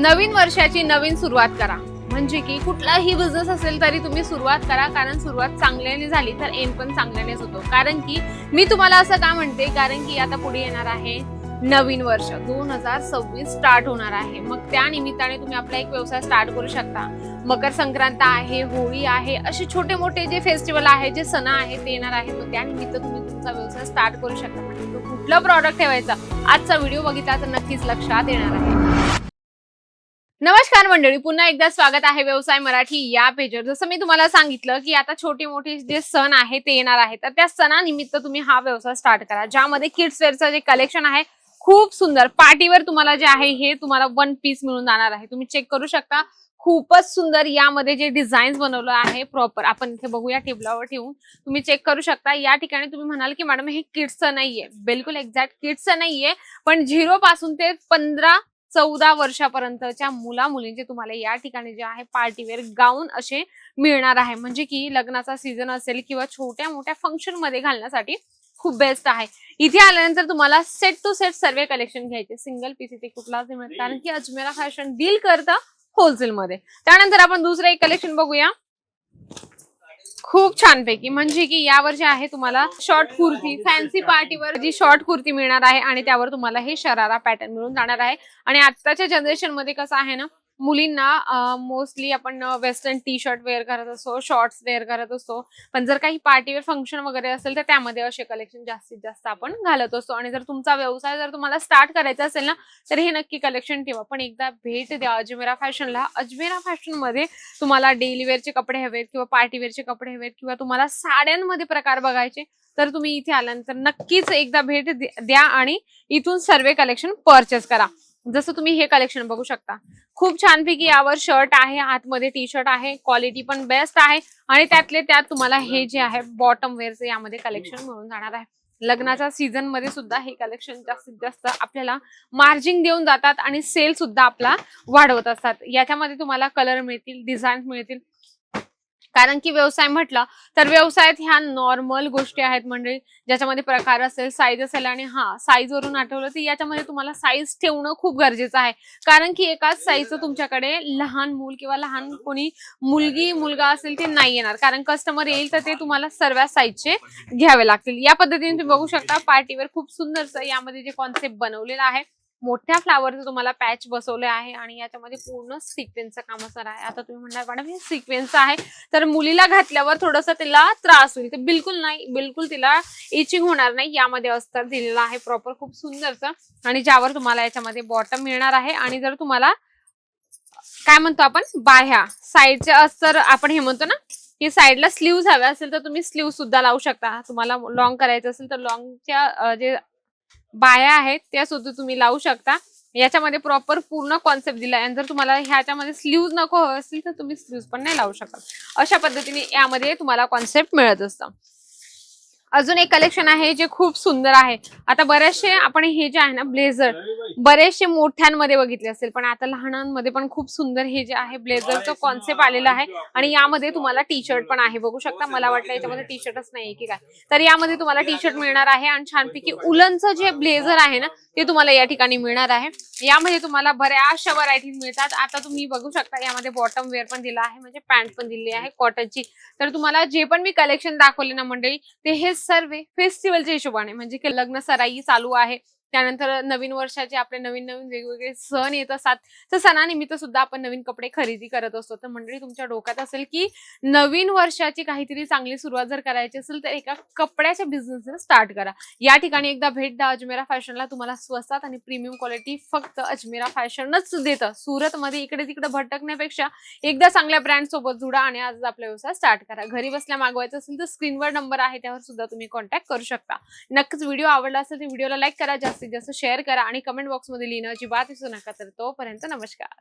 नवीन वर्षाची नवीन सुरुवात करा. म्हणजे की कुठलाही बिझनेस असेल तरी तुम्ही सुरुवात करा. कारण सुरुवात चांगल्याने झाली तर एम पण चांगल्यानेच होतो. कारण की मी तुम्हाला असं का म्हणते? कारण की आता पुढे येणार आहे नवीन वर्ष. दोन हजार सव्वीस स्टार्ट होणार आहे. मग त्या निमित्ताने तुम्ही आपला एक व्यवसाय स्टार्ट करू शकता. मकर संक्रांत आहे होळी आहे असे छोटे मोठे जे फेस्टिवल आहे जे सण आहे ते येणार आहे मग त्यानिमित्त तुम्ही तुमचा व्यवसाय स्टार्ट करू शकता. म्हणजे कुठलं प्रॉडक्ट ठेवायचा? आजचा व्हिडिओ बघितला तर नक्कीच लक्षात येणार आहे. नमस्कार मंडळी पुन्हा एकदा स्वागत आहे व्यवसाय मराठी या पेजवर जसं मी तुम्हाला सांगितलं की आता छोटे मोठे जे सण आहे ते येणार आहे. तर त्या सणानिमित्त तुम्ही हा व्यवसाय स्टार्ट करा. ज्यामध्ये किड्स वेअरचं जे कलेक्शन आहे खूप सुंदर. पार्टीवर तुम्हाला जे आहे हे तुम्हाला वन पीस मिळून जाणार आहे. तुम्ही चेक करू शकता. खूपच सुंदर यामध्ये जे डिझाईन्स बनवलं आहे प्रॉपर आपण इथे बघूया टेबलावर ठेवून. तुम्ही चेक करू शकता. या ठिकाणी तुम्ही म्हणाल की मॅडम हे किड्सचं नाहीये. बिलकुल एक्झॅक्ट किड्सचं नाहीये पण झिरो पासून ते पंधरा चौदा वर्षापर्यंतच्या मुला मुलींचे तुम्हाला या ठिकाणी जे आहे पार्टीवेअर गाऊन असे मिळणार आहे. म्हणजे की लग्नाचा सीझन असेल किंवा छोट्या मोठ्या फंक्शनमध्ये घालण्यासाठी खूप बेस्ट आहे. इथे आल्यानंतर तुम्हाला सेट टू सेट सर्वे कलेक्शन घ्यायचे. सिंगल पीस इथे कुठलाच नाही मिळत कारण की अजमेरा फॅशन डील करतं होलसेल मध्ये. त्यानंतर आपण दुसरं एक कलेक्शन बघूया. खूप छानपैकी. म्हणजे की यावर जे आहे तुम्हाला शॉर्ट कुर्ती फॅन्सी पार्टीवर जी शॉर्ट कुर्ती मिळणार आहे आणि त्यावर तुम्हाला हे शरारा पॅटर्न मिळून जाणार आहे. आणि आताच्या जनरेशनमध्ये कसं आहे ना मुलींना मोस्टली आपण वेस्टर्न टी शर्ट वेअर करत असतो शॉर्ट्स वेअर करत असतो. पण जर काही पार्टीवेअर फंक्शन वगैरे असेल तर त्यामध्ये असे कलेक्शन जास्तीत जास्त आपण घालत असतो. आणि जर तुमचा व्यवसाय जर तुम्हाला स्टार्ट करायचा असेल ना तर हे नक्की कलेक्शन ठेवा. पण एकदा भेट द्या अजमेरा फॅशनला. अजमेरा फॅशनमध्ये तुम्हाला डेली वेअरचे कपडे हवेत किंवा पार्टीवेअरचे कपडे हवेत किंवा तुम्हाला साड्यांमध्ये प्रकार बघायचे तर तुम्ही इथे आल्यानंतर नक्कीच एकदा भेट द्या आणि इथून सर्व कलेक्शन परचेस करा. जसं तुम्ही हे कलेक्शन बघू शकता. खूप छानपैकी यावर शर्ट आहे आतमध्ये टी शर्ट आहे क्वालिटी पण बेस्ट आहे आणि त्यातले त्यात तुम्हाला हे जे आहे बॉटम वेअरचे यामध्ये कलेक्शन मिळून जाणार आहे. लग्नाच्या सीझनमध्ये सुद्धा हे कलेक्शन जास्तीत जास्त आपल्याला मार्जिन देऊन जातात आणि सेल सुद्धा आपला वाढवत असतात. याच्यामध्ये तुम्हाला कलर मिळतील डिझाईन मिळतील. कारण की व्यवसाय म्हटलं तर व्यवसायात ह्या नॉर्मल गोष्टी आहेत. म्हणजे ज्याच्यामध्ये प्रकार असेल साईज असेल आणि हा साईज वरून आठवलं तर याच्यामध्ये तुम्हाला साईज ठेवणं खूप गरजेचं आहे. कारण की एकाच साईजचं तुमच्याकडे लहान मूल किंवा लहान कोणी मुलगी मुलगा असेल ते नाही येणार. कारण कस्टमर येईल तर ते तुम्हाला सर्व साईजचे घ्यावे लागतील. या पद्धतीने तुम्ही बघू शकता पार्टीवर खूप सुंदरसं यामध्ये जे कॉन्सेप्ट बनवलेलं आहे. मोठ्या फ्लावरचं तुम्हाला पॅच बसवले आहे आणि याच्यामध्ये पूर्ण सिक्वेन्सचं काम असणार आहे. आता तुम्ही म्हणणार मॅडम हे सिक्वेन्स आहे. तर मुलीला घातल्यावर थोडस तिला त्रास होईल. तर बिलकुल नाही बिलकुल तिला इचिंग होणार नाही. यामध्ये अस्तर दिलेलं आहे प्रॉपर खूप सुंदरचं. आणि ज्यावर तुम्हाला याच्यामध्ये बॉटम मिळणार आहे. आणि जर तुम्हाला काय म्हणतो आपण बाह्या साईडचे अस्तर आपण हे म्हणतो ना की साईडला स्लीव्ह हव्या असेल तर तुम्ही स्लीव्ह सुद्धा लावू शकता. तुम्हाला लॉंग करायचं असेल तर लॉंगच्या जे बाया आहेत त्या सुद्धा तुम्ही लावू शकता. याच्यामध्ये प्रॉपर पूर्ण कॉन्सेप्ट दिला आणि जर तुम्हाला ह्याच्यामध्ये स्लीव्ज नको असतील तर तुम्ही स्लीव्ज पण नाही लावू शकत. अशा पद्धतीने यामध्ये तुम्हाला कॉन्सेप्ट मिळत असतं. अजून एक कलेक्शन आहे जे खूप सुंदर आहे. आता बरेचसे आपण हे जे आहे ना ब्लेझर बरेचसे मोठ्यांमध्ये बघितले असेल पण आता लहानांमध्ये पण खूप सुंदर हे जे आहे ब्लेझरचं कॉन्सेप्ट आलेलं आहे. आणि यामध्ये तुम्हाला टी शर्ट पण आहे. बघू शकता मला वाटलं याच्यामध्ये टी शर्टच नाही की काय. तर यामध्ये तुम्हाला टी शर्ट मिळणार आहे आणि छानपैकी उलनचं जे ब्लेझर आहे ना ते तुम्हाला या ठिकाणी मिळणार आहे. यामध्ये तुम्हाला बऱ्याचशा व्हरायटीज मिळतात. आता तुम्ही बघू शकता यामध्ये बॉटम वेअर पण दिला आहे म्हणजे पॅन्ट पण दिली आहे कॉटनची तर तुम्हाला जे पण मी कलेक्शन दाखवले ना मंडळी ते हे सर्व फेस्टिवलच्या हिशोबाने म्हणजे की लग्न सराई चालू आहे. त्यानंतर नवीन वर्षाचे आपले नवीन नवीन वेगवेगळे सण येत असतात. तर सणानिमित्त सुद्धा आपण नवीन कपडे खरेदी करत असतो. तर मंडळी तुमच्या डोक्यात असेल की नवीन वर्षाची काहीतरी चांगली सुरुवात जर करायची असेल तर एका कपड्याच्या बिझनेस स्टार्ट करा. या ठिकाणी एकदा भेट द्या. अजमेरा फॅशनला तुम्हाला स्वस्तात आणि प्रीमियम क्वालिटी फक्त अजमेरा फॅशनच देतं. सुरतमध्ये इकडे तिकडे भटकण्यापेक्षा एकदा चांगल्या ब्रँड सोबत जुडा आणि आज आपला व्यवसाय स्टार्ट करा. घरी बसल्या मागवायचं असेल तर स्क्रीनवर नंबर आहे. त्यावर सुद्धा तुम्ही कॉन्टॅक्ट करू शकता. नक्कीच व्हिडिओ आवडला असेल तर व्हिडिओला लाईक करा. जास्त जास्तीत जास्त शेअर करा आणि कमेंट बॉक्समध्ये लिहिणं अजिबात विसरू नका. तर तोपर्यंत नमस्कार.